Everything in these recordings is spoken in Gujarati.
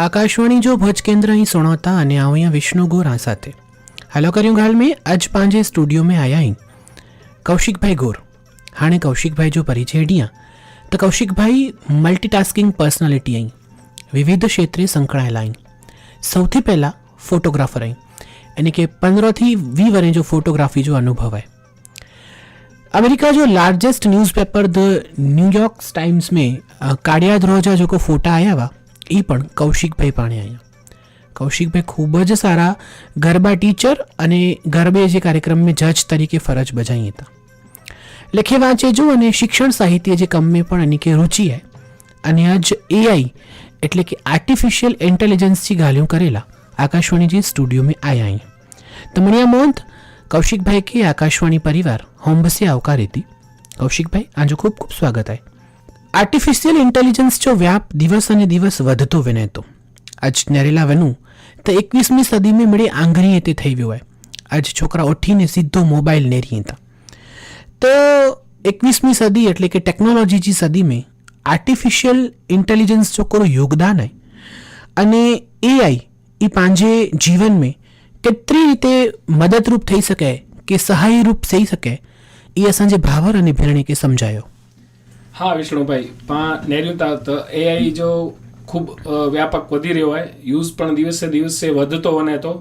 આકાशवाणी जो भोज केंद्र ही सुनौता અને આવ્યા વિષ્ણુ ગોરા સાથે. હેલો કર્યું ગાલ મેં આજ પાંજે સ્ટુડિયો મેં આયા હી કૌશિકભાઈ ગોર. હાણે કૌશિકભાઈ જો પરિચય ડિયા, તો કૌશિકભાઈ મલ્ટીટાસ્કિંગ પર્સનાલિટી અહીં. વિવિધ ક્ષેત્રે સંકળાયેલા અહીં. સૌથી પહેલાં ફોટોગ્રાફર અહીં. એટલે કે પંદરથી વી વરે જો ફોટોગ્રાફી જો અનુભવ હૈ अमेरिका जो largest newspaper the New York Times में काड़िया द्रोजा जो को फोटा आया हुआ એ પણ કૌશિકભાઈ પાણીયા કૌશિકભાઈ ખૂબ જ સારા ગરબા ટીચર અને ગરબે જે કાર્યક્રમમાં જજ તરીકે ફરજ બજાઈ હતા. લખે વાંચે જો અને શિક્ષણ સાહિત્ય જે કમે પણ એની કે રુચિ હે, અને આજ એઆઈ એટલે કે આર્ટિફિશિયલ ઇન્ટેલિજન્સથી ગાલ્યું કરેલા આકાશવાણી જે સ્ટુડિયોમાં મેં અહીં. તો મણિયા મોંત કૌશિકભાઈ કે આકાશવાણી પરિવાર હોમ બસે આવકાર હતી કૌશિકભાઈ, આજે ખૂબ ખૂબ સ્વાગત આય આર્ટિફિશિયલ ઇન્ટેલિજન્સનો વ્યાપ દિવસ અને દિવસ વધતો વિનેતો આજ નરેલા વનું, તો એકવીસમી સદીમાં મળી આંગરી હતી થઈ ગયું હોય. આજ છોકરા ઉઠીને સીધો મોબાઈલ નેરી હતા તો એકવીસમી સદી એટલે કે ટેકનોલોજીજી સદીમાં આર્ટિફિશિયલ ઇન્ટેલિજન્સ છોકરો યોગદાન હે અને એઆઈ એ પાંજે જીવનમાં કેટલી રીતે મદદરૂપ થઈ શકે કે સહાયરૂપ થઈ શકે એ અસાંજે ભાવર અને ભેરણી કે સમજાયો. હા, વિષ્ણુભાઈ, પા નૈઋતા એઆઈ જો ખૂબ વ્યાપક વધી રહ્યો હોય યુઝ પણ દિવસે દિવસે વધતો વને તો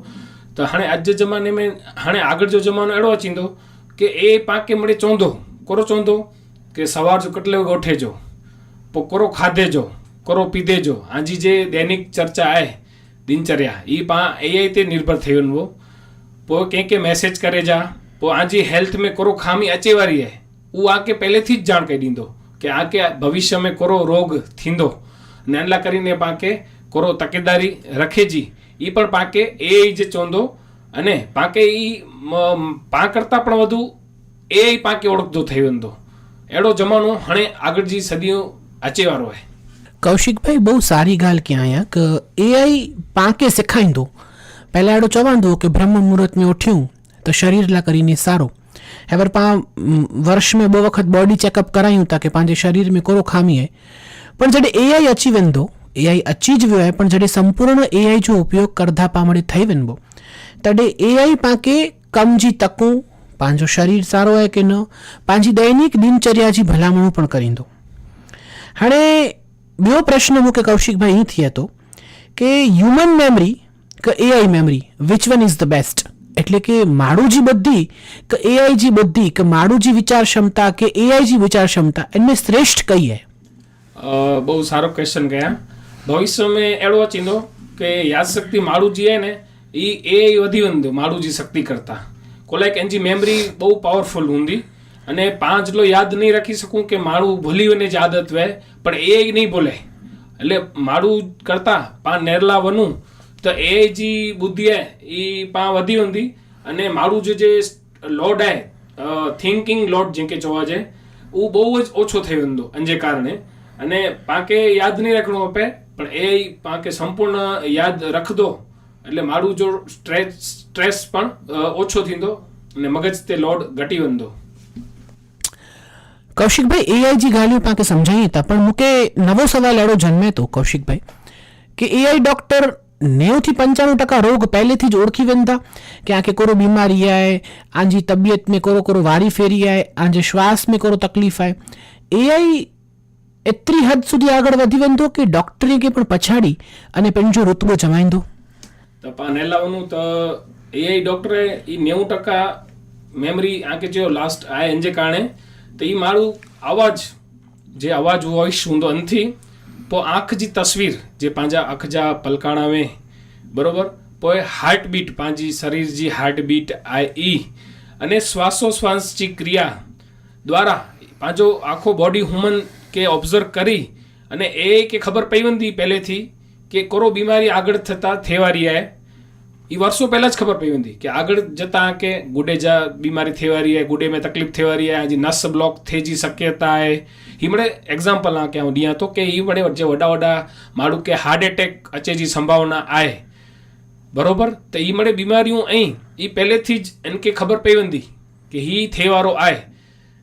તો હાણે આજે જમાને મેં હાણે આગળ જો જમાનો એડો ચીંધો કે એ પાકે મળે ચોંધો. કોરો ચોંધો? કે સવાર જો કેટલે ગોઠે જો. કોરો ખાધે જો, કોરો પીધે જો. આજી જે દૈનિક ચર્ચા આય, દિનચર્યા એ પા એઆઈ તે નિર્ભર થયો નવો પો કે કે મેસેજ કરે જા, પો આજી હેલ્થ મેં કોરો ખામી અચેવારી હે. ઉ આકે પહેલેથી જ જાણ કહી દીધો. કે આ કે ભવિષ્ય में કોરો રોગ થીंदो ને આટલા કરીને પાકે કોરો તકેદારી રખેજી. એ પણ પાકે એ જ ચોંધો અને પાકે એ પા કરતાં પણ વધુ એ પાકે ઓળખતો થઈ વંદો એડો જમાનો હણે આગળ જી સદીઓ અચેવારો હે. કૌશિકભાઈ, બહુ સારી ॻाल्हि कई आहियां કે એઆઈ પાકે શેખાઈंदो પહેલાં એડો ચવंदो કે બ્રહ્મ મુહૂર્ત में ઉઠ્યું તો શરીર લા કરીને સારો. हैवर पां वर्ष में ॿ वक़्तु बॉडी चेकअप करायूं था की पंहिंजे शरीर में कहिड़ो खामी आहे पर जॾहिं ए आई अची वेंदो ए आई अची ज वियो आहे पण जॾहिं संपूर्ण ए आई जो उपयोग करदा पाण वरी ठही वञिबो तॾहिं ए आई पाण खे कम जी तकूं पंहिंजो शरीर सारो आहे की न पंहिंजी दैनिक दिनचर्या जी भलामणूं पिणु करींदो हाणे ॿियो प्रश्न मूंखे कौशिक भाई हीअं थिए थो की ह्यूमन मेमरी क A I memory which one is the best એટલે કે માળુજી બુદ્ધિ કે એઆઈજી બુદ્ધિ કે માળુજી વિચાર ક્ષમતા કે એઆઈજી વિચાર ક્ષમતા એને શ્રેષ્ઠ કહીએ. બહુ સારો ક્વેશ્ચન ગયા. ભવિષ્યમાં એડો ચીંધો કે યાદશક્તિ માળુજી હે ને એ એઆઈ વધી વંધ્યું માળુજી શક્તિ કરતા. કોલેક એનજી મેમરી બહુ પાવરફુલ ਹੁੰਦੀ અને પાંચ લો યાદ નહીં રાખી શકું કે માળું ભૂલી વને જ આદત વહે, પણ એ નહીં ભૂલે એટલે માળું કરતા, પાંચ નેરલા વનું તો એ જે બુદ્ધિ હે, એ પા વધી ઊંધી અને મારું જે જે લોડ હે થિંકિંગ લોડ જે કે જોવા જાય એ બહુ જ ઓછો થઈ ઊંધો અંજે કારણે. અને પાકે યાદ નહીં રાખણો આપે, પણ એ પાકે સંપૂર્ણ યાદ રાખદો. એટલે મારું જો સ્ટ્રેસ સ્ટ્રેસ પણ ઓછો થીંદો અને મગજ તે લોડ ઘટી વંદો કૌશિકભાઈ એઆઈ જે ગાલ્યું પાકે સમજાઈ હતા, પણ મૂકે નવો સવાલ એડો જન્મે તો, કૌશિકભાઈ, કે એઆઈ ડોક્ટર નેવુંથી પંચાણું ટકા રોગ પહેલેથી જ ઓળખી વેંધા કે આંખે કોરો બીમારી આય, આંજી તબિયત મેં કોરો કોરો વારી ફેરી આય, આંજે શ્વાસ મેં કોરો તકલીફ આય. એઆઈ એટલી હદ સુધી આગળ વધી વેંધો કે ડોક્ટરે કે પણ પછાડી અને પંજો રૂતબો જમાઈંદો તો પાનેલાઓનું તો એઆઈ ડોક્ટરે એ નેવું ટકા મેમરી આંકે જે લાસ્ટ આ એન્જે કારણે, તો એ મારું અવાજ, જે અવાજ વોઇસ હું તો અંતથી પો આંખજી તસવીર, જે પાંજા અખજા પલકાણાવે બરોબર? પોએ હાર્ટબીટ પાંજી શરીરજી હાર્ટબીટ આ ઈ. અને શ્વાસોશ્વાસજી ક્રિયા દ્વારા પાંજો આખો બોડી હ્યુમન કે ઓબ્ઝર્વ કરી અને એ કે ખબર પૈવંદી પહેલેથી કે કોરો બીમારી આગળ થતાં થેવારી આય એ વર્ષો પહેલાં જ ખબર પડી હતી કે આગળ જતાં કે ગુડે જા બીમારી થવા રહી હે, ગુડે મેં તકલીફ થવા રહી હે હજી નસ બ્લોક થઈ જી શક્યતા હે. હિમણે એક્ઝામ્પલ ના ક્યાં ડિયા તો કે એ વડે જે વડા વડા મારું કે હાર્ટ એટેક અચે જી સંભાવના આય. બરોબર? તો એ મળે બીમારીઓ અહીં એ પહેલેથી જ એને કે ખબર પડી હતી કે હી થેવારો આય.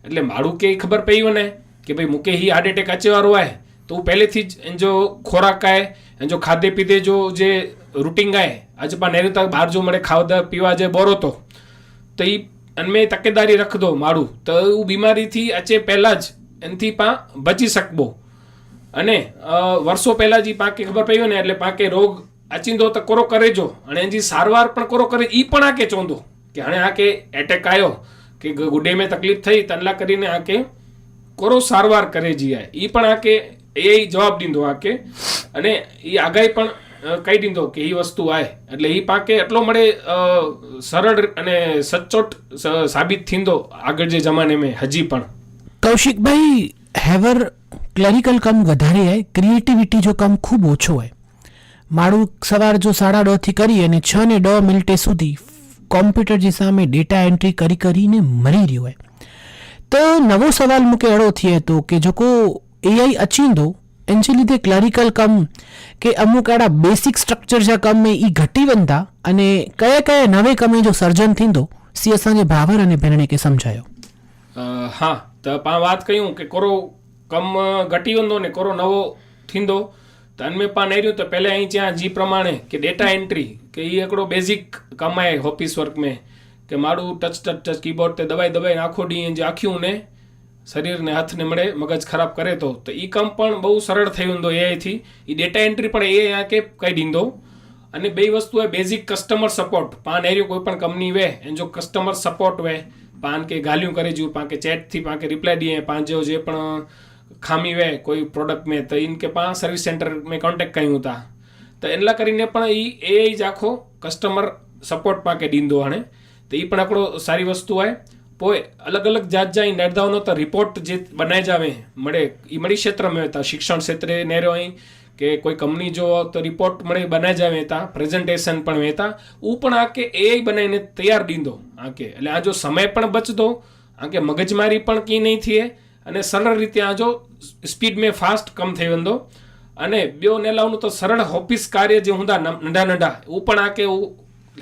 એટલે મારું કે ખબર પડી મને કે ભાઈ મૂકે હી હાર્ટ એટેક અચેવારો આય. તો હું પહેલેથી જ એનો ખોરાક આય અને જો ખાધે પીધે જો જે રૂટિન ગાય, આજે પણ એને તક બહાર જો મને ખાવા પીવા જે બોરો તો તો એ અને મેં તકેદારી રખ દો મારું તો હું બીમારીથી અચે પહેલાં જ એનાથી પા બચી શકબો. અને વર્ષો પહેલાં જ એ પાકે ખબર પડી હોય ને, એટલે પાકે રોગ અચિંદો તો કોરો કરે જો. અને એની સારવાર પણ કોરો કરે એ પણ આકે ચોંધો કે હાણે આકે એટેક આવ્યો કે ગુડે મેં તકલીફ થઈ તનલા કરીને આકે કોરો સારવાર કરે જીયા એ પણ આકે એ જવાબ ડીંદો આકે. અને એ આગાહી પણ કહી દીધો કે એ વસ્તુ આય. એટલે એ પાકે એટલો મળે સરળ અને સચોટ સાબિત થીંદો આગળ જે જમાને મેં, હજી પણ. કૌશિકભાઈ, હેવર ક્લેરિકલ કમ વધારે હોય ક્રિએટિવિટી જો કમ ખૂબ ઓછો હોય મારું સવાર જો સાડા દોથી કરી અને છ ને દો મિનિટે સુધી કોમ્પ્યુટર જે સામે ડેટા એન્ટ્રી કરી કરીને મરી રહ્યો હોય તો નવો સવાલ મૂકે એડો થયે હતો કે જો કો એઆई अचींदो इनजे લીધે ક્લેરિકલ કમ કે અમુક અહેड़ा બેસિक स्ट्रक्चर जा कम में ई घटी वेंदा अने कया कया नवे कम जो सर्जन थींदो सी असांजे भावर अने भेणणे खे सम्झायो हा त पाण વાત कयूं की कोरो कम घटी वेंदो ने कोरो नवो थींदो त इनमें पाण अहिड़ियूं त पहले ऐं चयां जी प्रमाणे की डेटा एंट्री की हीअ हिकिड़ो बेसिक कमु आहे ऑफिस वर्क में की माण्हू टच टच टच कीबोर्ड ते दबाए दबाए आखो ॾींहुं जे अखियूं ने શરીરને હાથને મળે મગજ ખરાબ કરે તો તો એ કામ પણ બહુ સરળ થઈ ઊંધો એઆઈથી એ ડેટા એન્ટ્રી પણ એ આંકે કહી દીધો. અને બે વસ્તુ હોય બેઝિક કસ્ટમર સપોર્ટ પાન એરિયો કોઈ પણ કંપની વે, એન જો કસ્ટમર સપોર્ટ વે, પાન કે ગાલ્યું કરી જુઓ પાકે ચેટથી પાકે રિપ્લાય દઈએ પાન જેવો જે પણ ખામી વે, કોઈ પ્રોડક્ટ મેં, તો ઇનકે પા સર્વિસ સેન્ટર મેં કોન્ટેક્ટ કર્યું હતા તો એટલા કરીને પણ એ એ જ આખો કસ્ટમર સપોર્ટ પાકે દીંદો હાણે. તો એ પણ આપણો સારી વસ્તુ હોય. પોए अलग अलग जात जा निर्धावनों तो रिपोर्ट जे बनाए जावे मड़े ई मड़ी क्षेत्र में था शिक्षण क्षेत्र ने रहो કે કોઈ કંપની જો તો રિપોર્ટ મળે બનાવી જાય વહેતા પ્રેઝન્ટેશન પણ વહેતા હું પણ આ કે એ બનાવીને તૈયાર દીધો આ કે એટલે આ જો સમય પણ બચતો આ કે મગજમારી પણ કી નહીં થઈએ અને સરળ રીતે આ જો સ્પીડ મેં ફાસ્ટ કમ થઈ વેંદો. અને ॿियो નેલાવનું તો સરળ ઓફિસ કાર્ય જે હૂંદા નંढा નંढा હું પણ આ કે હું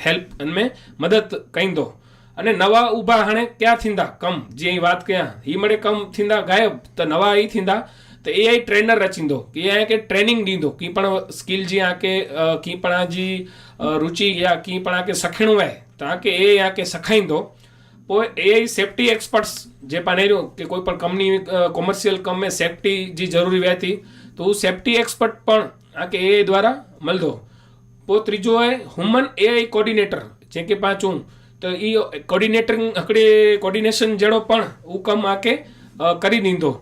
હેલ્પ અને મદદ કંઈ દો અને નવા ઊભા હણે ક્યાં થીંદા કમ જે અહીં વાત કયા હી મળે કમ થીંદા ગાયબ તો નવા ई थींदा त इहा ट्रेनर रचींदो की आहे की ट्रेनिंग ॾींदो की पाण स्किल जी आहे की की पाण जी रुचि या की पाण खे सखिणो आहे तव्हांखे ए या की सखाईंदो पोइ ए सेफ्टी एक्सपर्ट्स जे पाण अहिड़ियूं की कोई पण कंपनी कॉमर्शियल कम में सेफ्टी जी ज़रूरी वहे थी त हू सेफ्टी एक्सपर्ट पण तव्हांखे ए द्वारा मिलंदो पोइ ત્રીજો आहे હ્યુમન એઆઈ કોર્ડિનેટર જેકે પાંચ હું તો એ કોર્ડિનેટરિંગ અકડે કોર્ડિનેશન જેડો પણ હુકમ આકે કરી દીધો.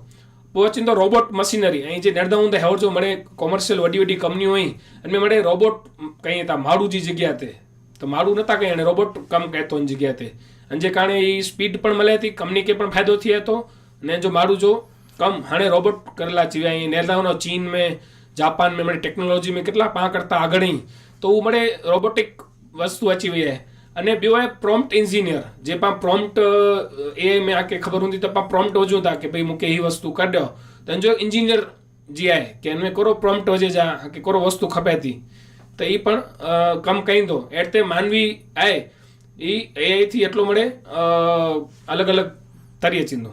પહોંચીને રોબોટ મશીનરી અહીં જે નર્દાઉં દ હેવર જો મને કોમર્શિયલ વડી વડી કંપનીઓ અહીં, અને મને રોબોટ કંઈ હતા માળુજી જગ્યાતે તો. માળું નતા કંઈ, અને રોબોટ કામ કહેતો એની જગ્યાતે અને જે કારણે એ સ્પીડ પણ મળે હતી કંપનીકે પણ ફાયદો થયો હતો. ને જો માળું જો કમ હાણે રોબોટ કરેલા છે અહીં નર્દાઉંનો ચીન મેં, જાપાન મેં મને ટેકનોલોજી મેં કેટલા પા કરતા આગળ તો મળે રોબોટિક વસ્તુ અચી હોય અને બીઓ એ પ્રોમ્પ્ટ એન્જિનિયર જે પણ પ્રોમ્પ્ટ એ મેં આખે ખબર હતી તો પણ પ્રોમ્પ્ટ હોજો હતા કે ભાઈ મૂકે એ વસ્તુ કાઢ્યો તો જો એન્જિનિયર જીઆઈ કે એને કરો પ્રોમ્પ્ટ હોજે જા કે કરો વસ્તુ ખપેતી તો એ પણ કમ કહી દો. એટ તે માનવી આય એ એઆઈથી એટલો મળે અલગ અલગ તરીએ ચિંદો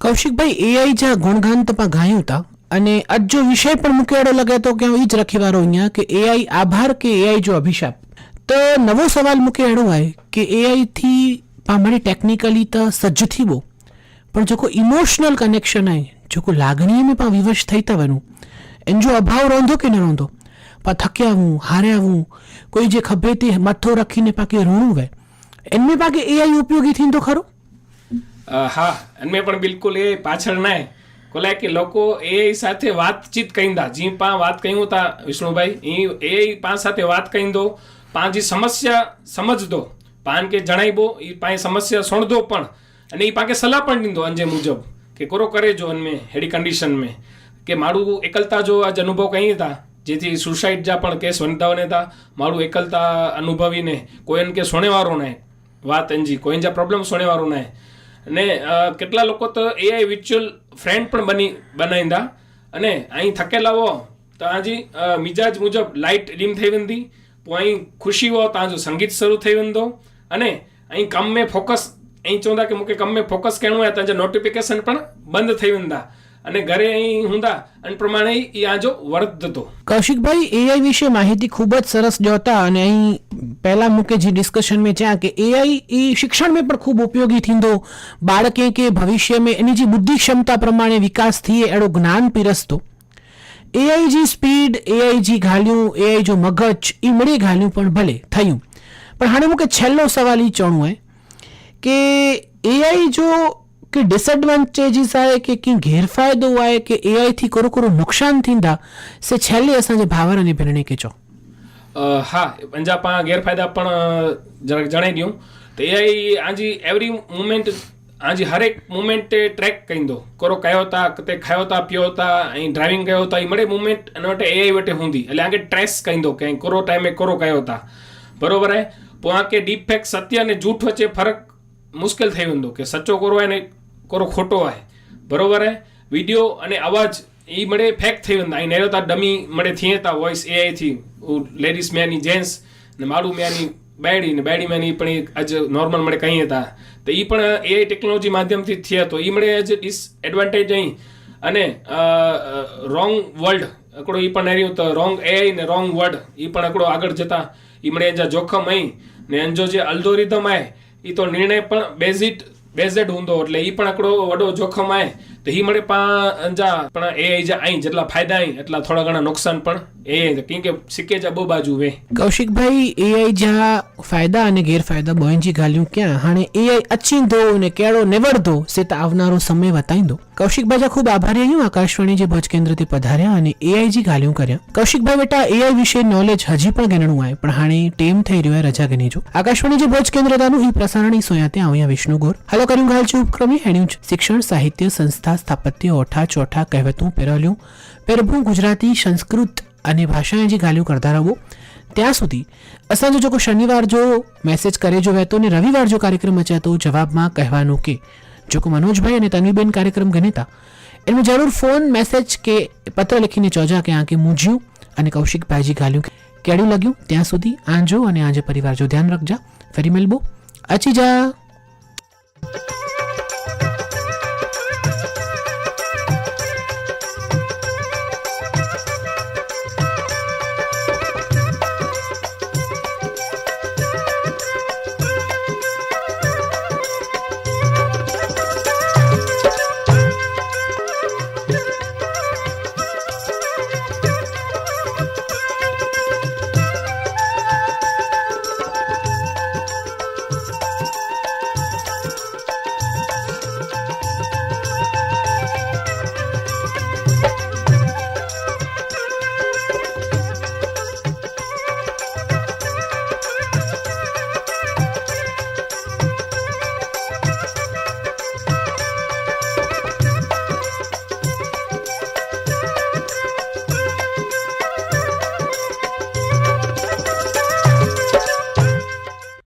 કૌશિકભાઈ એઆઈ જ્યાં ગુણગાન તો પણ ગાયું હતા અને આજ જો વિષય પણ મૂકેડો લગે તો કે એ જ રખીવારો અહીંયા કે એઆઈ આભાર કે એઆઈ જો અભિશાપ? તો નવો સવાલ મૂકે એનો હોય કે એઆઈથી પામણી ટેકનિકલી તો સજ્જ થીબો પણ જોકો ઇમોશનલ કનેક્શન આય જોકો લાગણીમાં પણ વિવશ થઈ તવાનું એન. જો અભાવ રોંધો કે ન રોંધો? પા થક્યાવું હાર્યાવું કોઈ જે ખભેથી મથો રાખીને પાકે રોણું વે એનમે પાકે એઆઈ ઉપયોગી થઈને તો ખરો? હા, એનમે પણ બિલકુલ એ પાછળ નાય. કોલા કે લોકો એ સાથે વાતચીત કહીંદા જી પા વાત કહ્યું તા વિષ્ણુભાઈ એ પા સાથે વાત કહીંદો કઈંદો પાંજી સમસ્યા સમજદો. પાન કે જણાઈબો ઈ પાંચ સમસ્યા સોણદો પણ. અને ઈ પાકે સલાહ પણ ડીંદો અંજે મુજબ કે करे કરે જો में હેડી કન્ડિશન में કે મારું એકલતા જો આજ અનુભવ કઈ હતા, જેથી સુસાઇડ જા પણ કેસ વનતાઓને હતા, મારું એકલતા અનુભવીને કોઈને કે સોણેવારો નહીં વાત એનજી કોઈને જા પ્રોબ્લેમ સોણેવારો નહીં ને કેટલા લોકો તો એઆઈ વિચ્યુઅલ ફ્રેન્ડ પણ બની બનાવીંદા અને અહીં થકેલા હો તો આજી મિજાજ મુજબ લાઇટ ડીમ થઈ વેંદી पोइ ऐं ख़ुशी हुओ तव्हांजो संगीत शुरू थी वेंदो अने ऐं कम में फोकस ऐं चवंदा की मूंखे कम में फोकस करिणो आहे तव्हांजा नोटिफिकेशन पिणु बंदि थी वेंदा અને ઘરે અહીં હુંદા અને પ્રમાણે એ આજો વર્તતો કૌશિકભાઈ એઆઈ વિશે માહિતી ખૂબ જ સરસ જોતા અને અહીં પહેલા મૂકે જે ડિસ્કશન મેં ત્યાં કે એઆઈ એ શિક્ષણ મેં પણ ખૂબ ઉપયોગી થીંદો બાળકે કે ભવિષ્ય મેં એની જે બુદ્ધિ ક્ષમતા પ્રમાણે વિકાસ થઈએ એડો જ્ઞાન પીરસતો. એઆઈજી સ્પીડ, એઆઈજી ઘાલ્યું એઆઈ જો મગજ એ મળે ઘાલ્યું પણ ભલે, થયું. પણ હાણે મૂકે છેલ્લો સવાલ એ ચણું હે, કે એઆઈ જો કે ડિસએડવાंटेजेस आहे કે કી ગેરફાયદો आहे કે એઆઈ થી કોરો કોરો નુકસાન થींदा સે છેલ્લે અસાંજે ભાવર અને ભેણને કે ચો હા પંજાબ ગેરફાયદા પણ જણાઈ દઉં તો એઆઈ આજી એવરી મુમેન્ટ આજે હરેક મુમેન્ટે ટ્રેક કહી દો કરો કયો હતા તે ખાયો હતા પીયો હતા અહીં ડ્રાઇવિંગ કયો હતા એ મળે મુમેન્ટ એના માટે એઆઈ વટે હુંધી એટલે આગે ટ્રેસ કહી દો કે કરો ટાઈમે કરો કયો હતા બરોબર હે? તો આ કે ડીફેક્ટ સત્ય અને જૂઠ વચ્ચે ફરક મુશ્કેલ થઈ વેंदो કે સચ્ચો કરો અને કરો ખોટો આય બરોબર હે? વિડિયો અને અવાજ એ મળે ફેક થઈ વેंदा અહીં નેરો તા ડમી મળે થીએ તા વોઇસ એઆઈ થી. લેડીઝ મેની જેન્ટ્સ ને માળું મેની બેડી ને બેડી મેની પણ આજ નોર્મલ મળે કહીએ હતા તો એ પણ એઆઈ ટેકનોલોજી માધ્યમથી થયા. તો એ મળે જ ડિસએડવાન્ટેજ અહીં. અને રોંગ વર્લ્ડ એકડો એ પણ રહ્યું તો રોંગ એઆઈ ને રોંગ વર્ડ એ પણ એકડો આગળ જતા એ મળે જે જોખમ અહીં. ને અંજો જે અલ્ગોરિધમ આય એ તો નિર્ણય પણ બેઝિટ બેઝેડ ઊંધો એટલે એ પણ એકડો વડો જોખમ આય. તો એ મળે અંજા, પણ એ જા અહીં જેટલા ફાયદા અહીં એટલા થોડા ઘણા નુકસાન પણ એ કેમ કે સિક્કે જા બહુ બાજુ વે કૌશિકભાઈ એઆઈ જા ફાયદા અને ગેરફાયદા બોયંજી ગાલ્યું ક્યાં? હાણે એઆઈ અચીંદો ને કેળો નેવડદો સેત આવનારો સમય વતાઈંદો કૌશિકભાઈ, જા ખૂબ આભારી રહ્યું આકાશવાણી જે ભજ કેન્દ્રથી પધાર્યા અને એઆઈ જી ગાલ્યું કર્યા. કૌશિકભાઈ બેટા એ આઈ વિશે નોલેજ હજી પણ ગણનું આય, પણ હાણે ટેમ થઈ રહ્યો રજા ગણીજો. આકાશવાણી જે ભોજ કેન્દ્રતાનું ઈ પ્રસારણ સોયા ત્યાં આવ્યા વિષ્ણુ ગોર. હાલો, કર્યું ગાલ છે ઉપક્રમે, હેણ્યું શિક્ષણ, સાહિત્ય, સંસ્થા સ્થાપત્ય ઓઠા ચોઠા કહેવતું પેરલ્યું. પેરભું ગુજરાતી સંસ્કૃત અને ભાષાએ જે ગાલ્યું કરતા રહો ત્યાં સુધી અસાંજો જો શનિવાર જો મેસેજ કરે, જો વહેતો ને રવિવાર જો કાર્યક્રમ તો જવાબમાં કહેવાનું કે જો કે મનોજભાઈ અને તન્વીબેન કાર્યક્રમ ગણેતા. એમને જરૂર ફોન મેસેજ કે પત્ર લખીને ચોજા કે આ કે મૂજ્યું અને કૌશિકભાઈજી ગાલ્યું કેડું લાગ્યું. ત્યાં સુધી આંજો અને આજે પરિવાર જો ધ્યાન રાખજા. ફરી મેલબો અચી જા